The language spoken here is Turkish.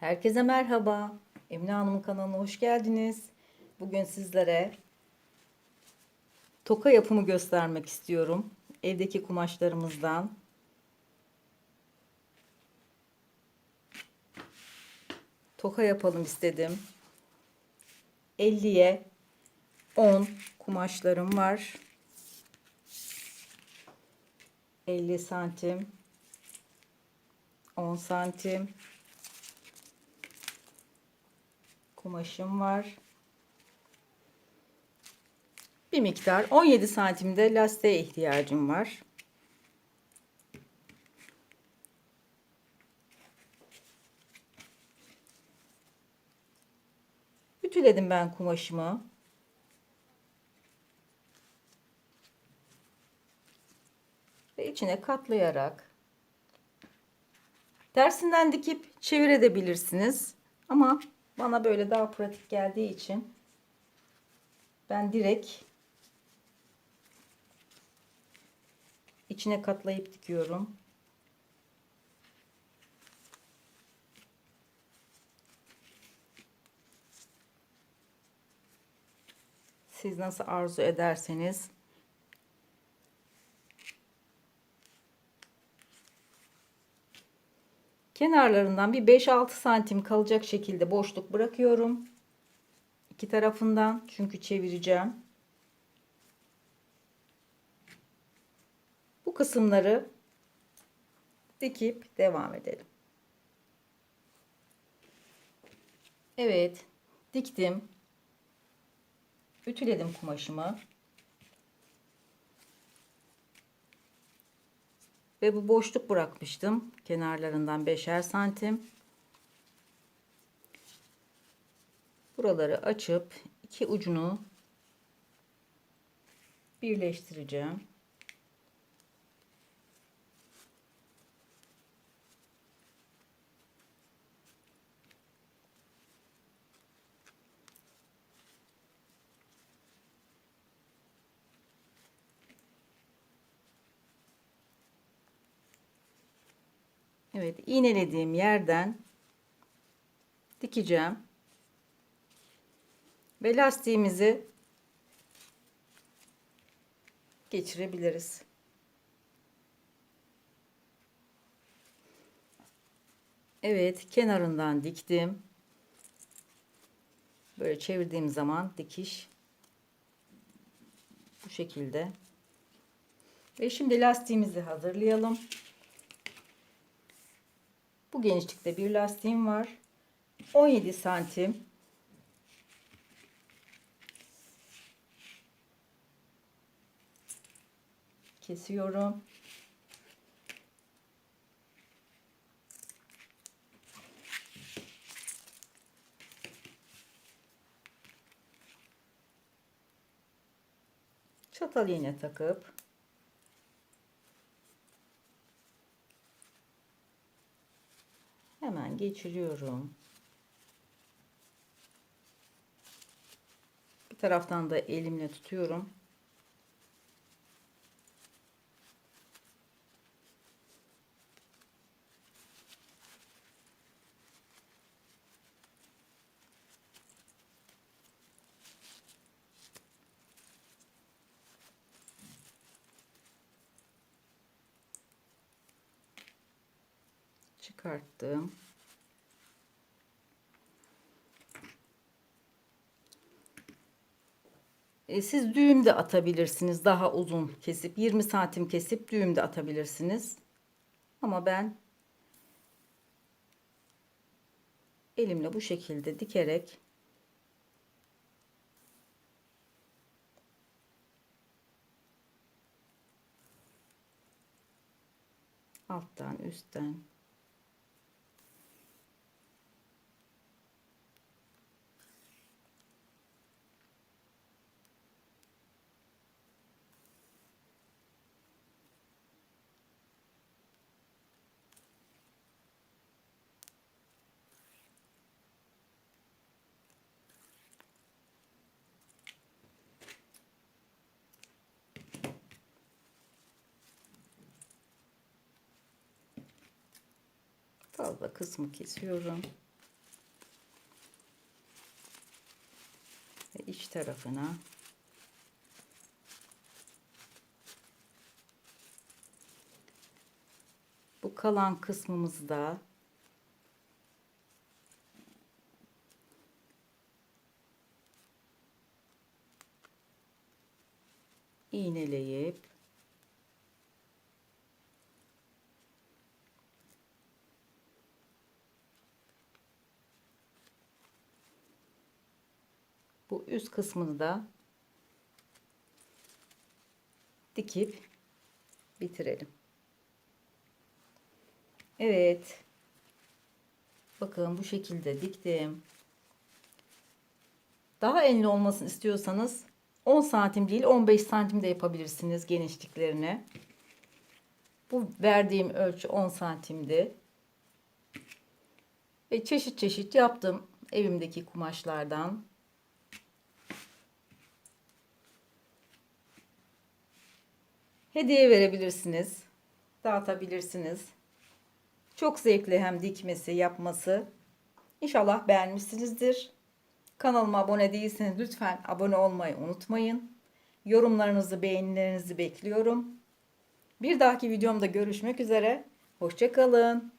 Herkese merhaba. Emine Hanım'ın kanalına hoş geldiniz. Bugün sizlere toka yapımı göstermek istiyorum. Evdeki kumaşlarımızdan. Toka yapalım istedim. 50'ye 10 kumaşlarım var. 50 santim 10 santim kumaşım var. Bir miktar 17 santimde lastiğe ihtiyacım var. Ütüledim ben kumaşımı. Ve içine katlayarak tersinden dikip çevirebilirsiniz. Ama bana böyle daha pratik geldiği için ben direkt içine katlayıp dikiyorum. Siz nasıl arzu ederseniz Kenarlarından bir 5-6 santim kalacak şekilde boşluk bırakıyorum. İki tarafından çünkü çevireceğim. Bu kısımları dikip devam edelim. Evet, diktim. Ütüledim kumaşımı. Ve bu boşluk bırakmıştım. Kenarlarından beşer santim. Buraları açıp iki ucunu birleştireceğim. Evet iğnelediğim yerden dikeceğim. Ve lastiğimizi geçirebiliriz. Evet kenarından diktim. Böyle çevirdiğim zaman dikiş bu şekilde. Ve şimdi lastiğimizi hazırlayalım. Bu genişlikte bir lastiğim var. 17 santim. Kesiyorum. Çatal iğne takıp hemen geçiriyorum. Bir taraftan da elimle tutuyorum. Çıkarttım. E, siz düğüm de atabilirsiniz. Daha uzun kesip 20 santim kesip düğüm de atabilirsiniz. Ama ben elimle bu şekilde dikerek alttan üstten fazla kısmı kesiyorum. Ve iç tarafına bu kalan kısmımızda iğneleyip bu üst kısmını da dikip bitirelim. Evet. Bakın bu şekilde diktim. Daha enli olmasını istiyorsanız 10 santim değil 15 santim de yapabilirsiniz genişliklerini. Bu verdiğim ölçü 10 santimdi. Ve çeşit çeşit yaptım evimdeki kumaşlardan. Hediye verebilirsiniz. Dağıtabilirsiniz. Çok zevkli hem dikmesi, yapması. İnşallah beğenmişsinizdir. Kanalıma abone değilseniz lütfen abone olmayı unutmayın. Yorumlarınızı, beğenilerinizi bekliyorum. Bir dahaki videomda görüşmek üzere. Hoşçakalın.